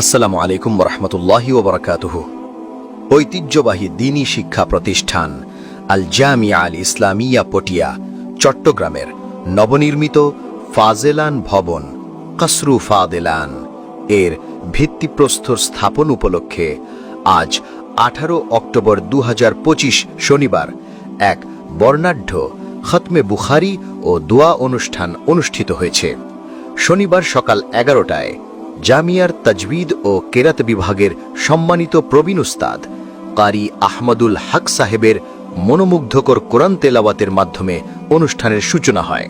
আসসালামু আলাইকুম রহমতুল্লাহি ওবরাকাতুহ। ঐতিহ্যবাহী দিনী শিক্ষা প্রতিষ্ঠান আল জামিয়া আল ইসলামিয়া পটিয়া, চট্টগ্রামের নবনির্মিত ফাজেলান ভবন কসরু ফাদেলান। এর ভিত্তিপ্রস্তর স্থাপন উপলক্ষে আজ আঠারো অক্টোবর দু হাজার পঁচিশ শনিবার এক বর্ণাঢ্য খতমে বুখারি ও দোয়া অনুষ্ঠান অনুষ্ঠিত হয়েছে। শনিবার সকাল এগারোটায় জামিয়ার তাজবিদ ও কেরাত বিভাগের সম্মানিত প্রবীণ উস্তাদ, কারি আহমদুল হক সাহেবের মনোমুগ্ধকর কোরআন তেলাওয়াতের মাধ্যমে অনুষ্ঠানের সূচনা হয়।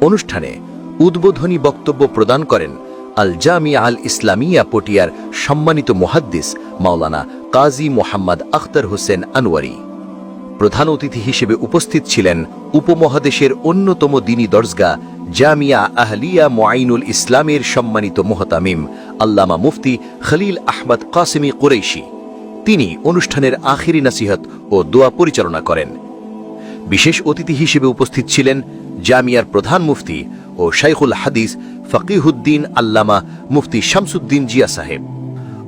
অনুষ্ঠানে উদ্বোধনী বক্তব্য প্রদান করেন আল জামিয়া আল ইসলামিয়া পটিয়ার সম্মানিত মুহাদ্দিস মাওলানা কাজী মোহাম্মদ আখতার হোসেন আনোয়ারি প্রধান অতিথি হিসেবে উপস্থিত ছিলেন উপমহাদেশের অন্যতম দিনী দর্জগা জামিয়া আহলিয়া মোয়াইনুল ইসলামের সম্মানিত মোহতামিম আল্লামা মুফতি খলিল আহমদ কাসিমি কুরেশি তিনি অনুষ্ঠানের আখিরি নাসিহত ও দোয়া পরিচালনা করেন। বিশেষ অতিথি হিসেবে উপস্থিত ছিলেন জামিয়ার প্রধান মুফতি ও শাইখুল হাদিস ফকিহুদ্দিন আল্লামা মুফতি শামসুদ্দিন জিয়া সাহেব।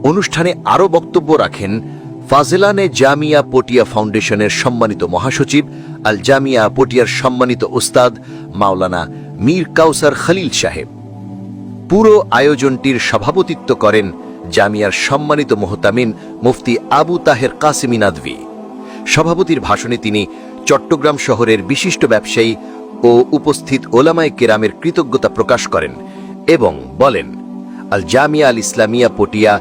অনুষ্ঠানে আরও বক্তব্য রাখেন ফাজেলানে জামিয়া পটিয়া ফাউন্ডেশনের সম্মানিত মহাসচিব, আল জামিয়া পটিয়ার সম্মানিত উস্তাদ মাওলানা মীর কাউসার খালিল সাহেব। পুরো আয়োজনটির সভাপতিত্ব করেন জামিয়ার সম্মানিত মোহতামিন মুফতি আবু তাহের কাসিমি নাদভি। সভাপতির ভাষণে তিনি চট্টগ্রাম শহরের বিশিষ্ট ব্যবসায়ী ও উপস্থিত ওলামায় কেরামের কৃতজ্ঞতা প্রকাশ করেন এবং বলেন, আল জামিয়া আল ইসলামিয়া পটিয়া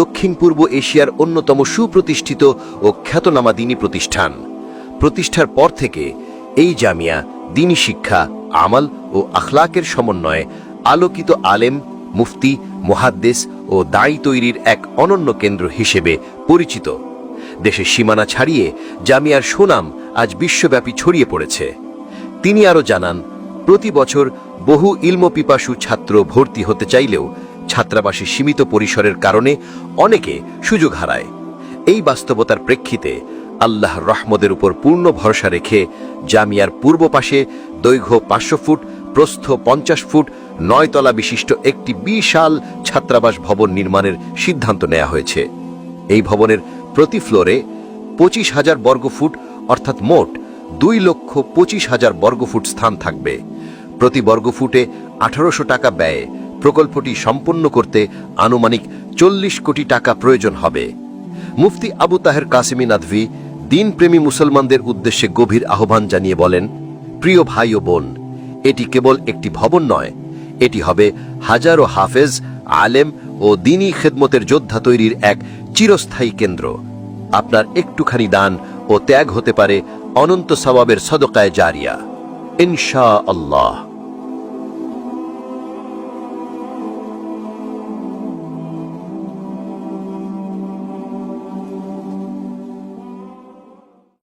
দক্ষিণ পূর্ব এশিয়ার অন্যতম সুপ্রতিষ্ঠিত ও খ্যাতনামা দিনী প্রতিষ্ঠান। প্রতিষ্ঠার পর থেকে এই জামিয়া দিনী শিক্ষা, আমাল ও আখলাকের সমন্বয়ে আলোকিত আলেম, মুফতি, মুহাদ্দেস ও দায়ী তৈরির এক অনন্য কেন্দ্র হিসেবে পরিচিত। দেশের সীমানা ছাড়িয়ে জামিয়ার সুনাম আজ বিশ্বব্যাপী ছড়িয়ে পড়েছে। তিনি আরও জানান, প্রতি বছর বহু ইলমপিপাসু ছাত্র ভর্তি হতে চাইলেও ছাত্রাবাসী সীমিত পরিসরের কারণে অনেকে সুযোগ হারায়। এই বাস্তবতার প্রেক্ষিতে আল্লাহ রহমদের উপর পূর্ণ ভরসা রেখে জামিয়ার পূর্ব পাশে দৈর্ঘ্য পাঁচশো ফুট, প্রস্থ পঞ্চাশ ফুট, নয়তলা বিশিষ্ট একটি বিশাল ছাত্রাবাস ভবন নির্মাণের সিদ্ধান্ত নেওয়া হয়েছে। এই ভবনের প্রতি ফ্লোরে পঁচিশ হাজার বর্গফুট অর্থাৎ মোট দুই লক্ষ পঁচিশ হাজার বর্গফুট স্থান থাকবে। প্রতি বর্গফুটে আঠারোশো টাকা ব্যয়ে প্রকল্পটি সম্পন্ন করতে আনুমানিক চল্লিশ কোটি টাকা প্রয়োজন হবে। মুফতি আবু তাহের কাসিমি নাদভি দিনপ্রেমী মুসলমানদের উদ্দেশ্যে গভীর আহ্বান জানিয়ে বলেন, প্রিয় ভাই ও বোন, এটি কেবল একটি ভবন নয়, এটি হবে হাজারো হাফেজ, আলেম ও দিনী খেদমতের যোদ্ধা তৈরির এক চিরস্থায়ী কেন্দ্র। আপনার একটুখানি দান ও ত্যাগ হতে পারে অনন্ত সবাবের সদকায় জারিয়া। ইনশা আল্লাহ